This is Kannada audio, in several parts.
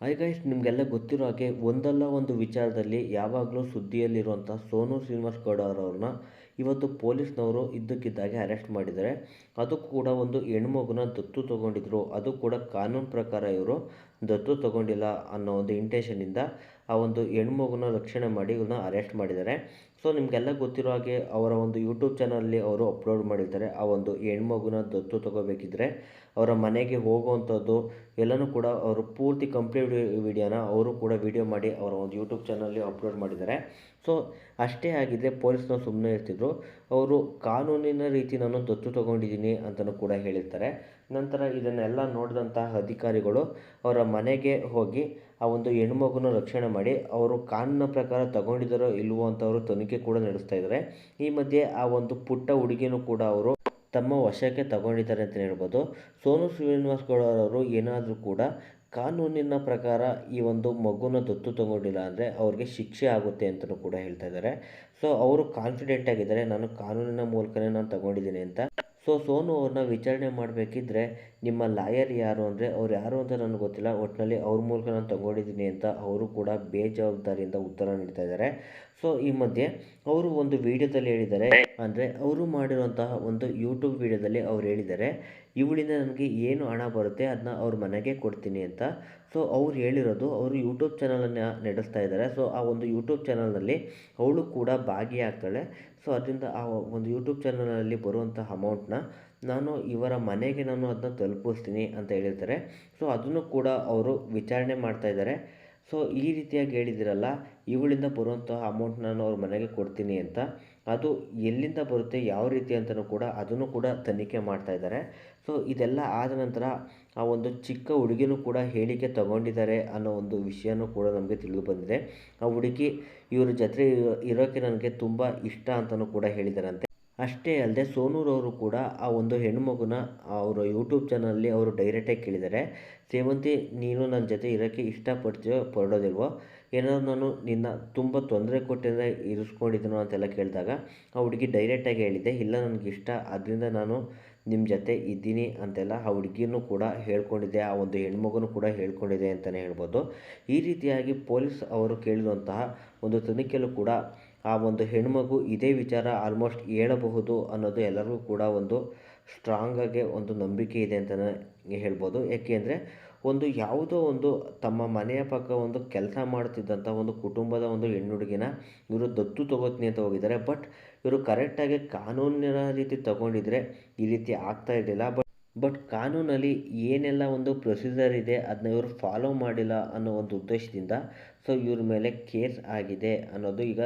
ಹಾಯ್ ಗೈಸ್ ನಿಮಗೆಲ್ಲ ಗೊತ್ತಿರೋ ಹಾಗೆ ಒಂದಲ್ಲ ಒಂದು ವಿಚಾರದಲ್ಲಿ ಯಾವಾಗಲೂ ಸುದ್ದಿಯಲ್ಲಿರುವಂಥ ಸೋನು ಶ್ರೀನಿವಾಸ್ ಗೌಡ ಅವರವ್ರನ್ನ ಇವತ್ತು ಪೊಲೀಸ್ನವರು ಇದ್ದಕ್ಕಿದ್ದಾಗೆ ಅರೆಸ್ಟ್ ಮಾಡಿದ್ದಾರೆ. ಅದು ಕೂಡ ಒಂದು ಹೆಣ್ಮಗುನ ದತ್ತು ತಗೊಂಡಿದ್ರು. ಅದು ಕೂಡ ಕಾನೂನು ಪ್ರಕಾರ ಇವರು ದತ್ತು ತಗೊಂಡಿಲ್ಲ ಅನ್ನೋ ಒಂದು ಇಂಟೆನ್ಷನಿಂದ ಆ ಒಂದು ಹೆಣ್ಮಗುನ ರಕ್ಷಣೆ ಮಾಡಿ ಇವ್ರನ್ನ ಅರೆಸ್ಟ್ ಮಾಡಿದ್ದಾರೆ. ಸೊ ನಿಮಗೆಲ್ಲ ಗೊತ್ತಿರೋ ಹಾಗೆ ಅವರ ಒಂದು ಯೂಟ್ಯೂಬ್ ಚಾನಲಲ್ಲಿ ಅವರು ಅಪ್ಲೋಡ್ ಮಾಡಿರ್ತಾರೆ. ಆ ಒಂದು ಹೆಣ್ಮಗುನ ದತ್ತು ತಗೋಬೇಕಿದ್ರೆ ಅವರ ಮನೆಗೆ ಹೋಗುವಂಥದ್ದು ಎಲ್ಲನೂ ಕೂಡ ಅವರು ಪೂರ್ತಿ ಕಂಪ್ಲೀಟ್ ವಿಡಿಯೋನ ಅವರು ಕೂಡ ವಿಡಿಯೋ ಮಾಡಿ ಅವರ ಒಂದು ಯೂಟ್ಯೂಬ್ ಚಾನಲ್ಲಿ ಅಪ್ಲೋಡ್ ಮಾಡಿದ್ದಾರೆ. ಸೊ ಅಷ್ಟೇ ಆಗಿದ್ದರೆ ಪೊಲೀಸ್ನ ಸುಮ್ಮನೆ ಇರ್ತಿದ್ರು. ಅವರು ಕಾನೂನಿನ ರೀತಿ ನಾನು ದತ್ತು ತಗೊಂಡಿದ್ದೀನಿ ಅಂತಲೂ ಕೂಡ ಹೇಳಿರ್ತಾರೆ. ನಂತರ ಇದನ್ನೆಲ್ಲ ನೋಡಿದಂತಹ ಅಧಿಕಾರಿಗಳು ಅವರ ಮನೆಗೆ ಹೋಗಿ ಆ ಒಂದು ಹೆಣ್ಮಗುನ ರಕ್ಷಣೆ ಮಾಡಿ ಅವರು ಕಾನೂನಿನ ಪ್ರಕಾರ ತಗೊಂಡಿದ್ದಾರೋ ಇಲ್ವೋ ಅಂತ ಅವರು ತನಿಖೆ ಕೂಡ ನಡೆಸ್ತಾ ಇದ್ದಾರೆ. ಈ ಮಧ್ಯೆ ಆ ಒಂದು ಪುಟ್ಟ ಹುಡುಗಿನೂ ಕೂಡ ಅವರು ತಮ್ಮ ವಶಕ್ಕೆ ತಗೊಂಡಿದ್ದಾರೆ ಅಂತಲೇ ಹೇಳ್ಬೋದು. ಸೋನು ಶ್ರೀನಿವಾಸ್ ಗೌಡ ಅವರು ಏನಾದರೂ ಕೂಡ ಕಾನೂನಿನ ಪ್ರಕಾರ ಈ ಒಂದು ಮಗುನ ದತ್ತು ತಗೊಂಡಿಲ್ಲ ಅಂದರೆ ಅವ್ರಿಗೆ ಶಿಕ್ಷೆ ಆಗುತ್ತೆ ಅಂತಲೂ ಕೂಡ ಹೇಳ್ತಾ ಇದ್ದಾರೆ. ಸೊ ಅವರು ಕಾನ್ಫಿಡೆಂಟ್ ಆಗಿದ್ದಾರೆ, ನಾನು ಕಾನೂನಿನ ಮೂಲಕನೇ ನಾನು ತಗೊಂಡಿದ್ದೀನಿ ಅಂತ. ಸೊ ಸೋನು ಅವ್ರನ್ನ ವಿಚಾರಣೆ ಮಾಡಬೇಕಿದ್ರೆ ನಿಮ್ಮ ಲಾಯರ್ ಯಾರು ಅಂದರೆ ಅವ್ರು ಯಾರು ಅಂತ ನನಗೆ ಗೊತ್ತಿಲ್ಲ. ಒಟ್ಟಿನಲ್ಲಿ ಅವ್ರ ಮೂಲಕ ನಾನು ತಗೊಂಡಿದ್ದೀನಿ ಅಂತ ಅವರು ಕೂಡ ಬೇಜವಾಬ್ದಾರಿಯಿಂದ ಉತ್ತರ ನೀಡ್ತಾ ಇದ್ದಾರೆ. ಸೊ ಈ ಮಧ್ಯೆ ಅವರು ಒಂದು ವಿಡಿಯೋದಲ್ಲಿ ಹೇಳಿದ್ದಾರೆ. ಅಂದರೆ ಅವರು ಮಾಡಿರುವಂತಹ ಒಂದು ಯೂಟ್ಯೂಬ್ ವಿಡಿಯೋದಲ್ಲಿ ಅವ್ರು ಹೇಳಿದ್ದಾರೆ. ಇವಳಿಂದ ನನಗೆ ಏನು ಹಣ ಬರುತ್ತೆ ಅದನ್ನ ಅವ್ರ ಮನೆಗೆ ಕೊಡ್ತೀನಿ ಅಂತ. ಸೊ ಅವ್ರು ಹೇಳಿರೋದು, ಅವರು ಯೂಟ್ಯೂಬ್ ಚಾನಲನ್ನು ನಡೆಸ್ತಾ ಇದ್ದಾರೆ ಸೊ ಆ ಒಂದು ಯೂಟ್ಯೂಬ್ ಚಾನಲ್ನಲ್ಲಿ ಅವಳು ಕೂಡ ಭಾಗಿಯಾಗ್ತಾಳೆ. ಸೊ ಅದರಿಂದ ಆ ಒಂದು ಯೂಟ್ಯೂಬ್ ಚಾನಲಲ್ಲಿ ಬರುವಂಥ ಅಮೌಂಟ್ನ ನಾನು ಇವರ ಮನೆಗೆ ನಾನು ಅದನ್ನ ತಲುಪಿಸ್ತೀನಿ ಅಂತ ಹೇಳಿರ್ತಾರೆ. ಸೊ ಅದನ್ನು ಕೂಡ ಅವರು ವಿಚಾರಣೆ ಮಾಡ್ತಾ ಇದ್ದಾರೆ ಸೊ ಈ ರೀತಿಯಾಗಿ ಹೇಳಿದಿರಲ್ಲ, ಇವುಗಳಿಂದ ಬರುವಂತಹ ಅಮೌಂಟ್ ನಾನು ಅವ್ರ ಮನೆಗೆ ಕೊಡ್ತೀನಿ ಅಂತ. ಅದು ಎಲ್ಲಿಂದ ಬರುತ್ತೆ, ಯಾವ ರೀತಿ ಅಂತಲೂ ಕೂಡ ಅದನ್ನು ಕೂಡ ತನಿಖೆ ಮಾಡ್ತಾ ಇದ್ದಾರೆ. ಸೊ ಇದೆಲ್ಲ ಆದ ನಂತರ ಆ ಒಂದು ಚಿಕ್ಕ ಹುಡುಗಿನೂ ಕೂಡ ಹೇಳಿಕೆ ತಗೊಂಡಿದ್ದಾರೆ ಅನ್ನೋ ಒಂದು ವಿಷಯನೂ ಕೂಡ ನಮಗೆ ತಿಳಿದು ಬಂದಿದೆ. ಆ ಹುಡುಗಿ ಇವ್ರ ಜೊತೆ ಇರೋಕ್ಕೆ ನನಗೆ ತುಂಬ ಇಷ್ಟ ಅಂತಲೂ ಕೂಡ ಹೇಳಿದಾರಂತೆ ಅಷ್ಟೇ ಅಲ್ಲದೆ ಸೋನೂರವರು ಕೂಡ ಆ ಒಂದು ಹೆಣ್ಣುಮಗುನ ಅವರ ಯೂಟ್ಯೂಬ್ ಚಾನಲಲ್ಲಿ ಅವರು ಡೈರೆಕ್ಟಾಗಿ ಕೇಳಿದ್ದಾರೆ. ಸೇವಂತಿ, ನೀನು ನನ್ನ ಜೊತೆ ಇರೋಕ್ಕೆ ಇಷ್ಟಪಡ್ತೀಯೋ ಪಡೋದಿಲ್ವೋ? ಏನಾದ್ರು ನಾನು ನಿನ್ನ ತುಂಬ ತೊಂದರೆ ಕೊಟ್ಟಿದ್ರೆ ಇರಿಸ್ಕೊಂಡಿದ್ದೀನೋ ಅಂತೆಲ್ಲ ಕೇಳಿದಾಗ ಆ ಹುಡುಗಿ ಡೈರೆಕ್ಟಾಗಿ ಹೇಳಿದ್ದೆ, ಇಲ್ಲ ನನಗಿಷ್ಟ ಆದ್ದರಿಂದ ನಾನು ನಿಮ್ಮ ಜೊತೆ ಇದ್ದೀನಿ ಅಂತೆಲ್ಲ ಆ ಹುಡುಗಿನೂ ಕೂಡ ಹೇಳ್ಕೊಂಡಿದೆ, ಆ ಒಂದು ಹೆಣ್ಮಗನು ಕೂಡ ಹೇಳ್ಕೊಂಡಿದೆ ಅಂತಲೇ ಹೇಳ್ಬೋದು. ಈ ರೀತಿಯಾಗಿ ಪೊಲೀಸ್ ಅವರು ಕೇಳಿರುವಂತಹ ಒಂದು ತನಿಖೆಯಲ್ಲೂ ಕೂಡ ಆ ಒಂದು ಹೆಣ್ಮಗು ಇದೇ ವಿಚಾರ ಆಲ್ಮೋಸ್ಟ್ ಹೇಳಬಹುದು ಅನ್ನೋದು ಎಲ್ಲರಿಗೂ ಕೂಡ ಒಂದು ಸ್ಟ್ರಾಂಗಾಗಿ ಒಂದು ನಂಬಿಕೆ ಇದೆ ಅಂತಲೇ ಹೇಳ್ಬೋದು. ಏಕೆಂದರೆ ಒಂದು ಯಾವುದೋ ಒಂದು ತಮ್ಮ ಮನೆಯ ಪಕ್ಕ ಒಂದು ಕೆಲಸ ಮಾಡ್ತಿದ್ದಂಥ ಒಂದು ಕುಟುಂಬದ ಒಂದು ಹೆಣ್ಣು ಹುಡುಗಿನ ಇವರು ದತ್ತು ತಗೋತೀನಿ ಅಂತ ಹೋಗಿದ್ದಾರೆ. ಬಟ್ ಇವರು ಕರೆಕ್ಟಾಗಿ ಕಾನೂನಿನ ರೀತಿ ತಗೊಂಡಿದ್ರೆ ಈ ರೀತಿ ಆಗ್ತಾ ಇರಲಿಲ್ಲ. ಬಟ್ ಬಟ್ ಕಾನೂನಲ್ಲಿ ಏನೆಲ್ಲ ಒಂದು ಪ್ರೊಸೀಜರ್ ಇದೆ ಅದನ್ನ ಇವರು ಫಾಲೋ ಮಾಡಿಲ್ಲ ಅನ್ನೋ ಒಂದು ಉದ್ದೇಶದಿಂದ ಸೊ ಇವ್ರ ಮೇಲೆ ಕೇಸ್ ಆಗಿದೆ ಅನ್ನೋದು ಈಗ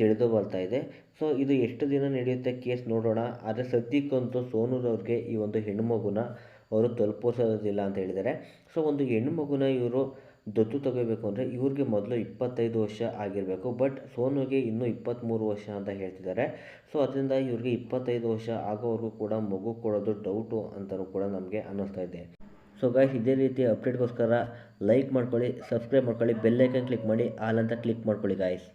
ತಿಳಿದು ಬರ್ತಾ ಇದೆ. ಸೊ, ಇದು ಎಷ್ಟು ದಿನ ನಡೆಯುತ್ತೆ ಕೇಸ್ ನೋಡೋಣ. ಆದರೆ ಸದ್ಯಕ್ಕಂತೂ ಸೋನೂರವ್ರಿಗೆ ಈ ಒಂದು ಹೆಣ್ಣುಮಗುನ ಅವರು ತಲುಪಿಸೋದಿಲ್ಲ ಅಂತ ಹೇಳಿದ್ದಾರೆ. ಸೊ, ಒಂದು ಹೆಣ್ಣುಮಗುನ ಇವರು ದತ್ತು ತಗೋಬೇಕು ಅಂದರೆ ಇವ್ರಿಗೆ ಮೊದಲು ಇಪ್ಪತ್ತೈದು ವರ್ಷ ಆಗಿರಬೇಕು. ಬಟ್ ಸೋನುಗೆ ಇನ್ನೂ ಇಪ್ಪತ್ತ್ಮೂರು ವರ್ಷ ಅಂತ ಹೇಳ್ತಿದ್ದಾರೆ. ಸೊ, ಅದರಿಂದ ಇವ್ರಿಗೆ ಇಪ್ಪತ್ತೈದು ವರ್ಷ ಆಗೋವರೆಗೂ ಕೂಡ ಮಗು ಕೊಡೋದು ಡೌಟು ಅಂತಲೂ ಕೂಡ ನಮಗೆ ಅನ್ನಿಸ್ತಾ ಇದೆ. ಸೊ ಗಾಯ್ಸ್ ಇದೇ ರೀತಿ ಅಪ್ಡೇಟ್ಗೋಸ್ಕರ ಲೈಕ್ ಮಾಡ್ಕೊಳ್ಳಿ, ಸಬ್ಸ್ಕ್ರೈಬ್ ಮಾಡ್ಕೊಳ್ಳಿ ಬೆಲ್ಲೈಕನ್ ಕ್ಲಿಕ್ ಮಾಡಿ, ಆಲ್ ಅಂತ ಕ್ಲಿಕ್ ಮಾಡ್ಕೊಳ್ಳಿ ಗಾಯ್ಸ್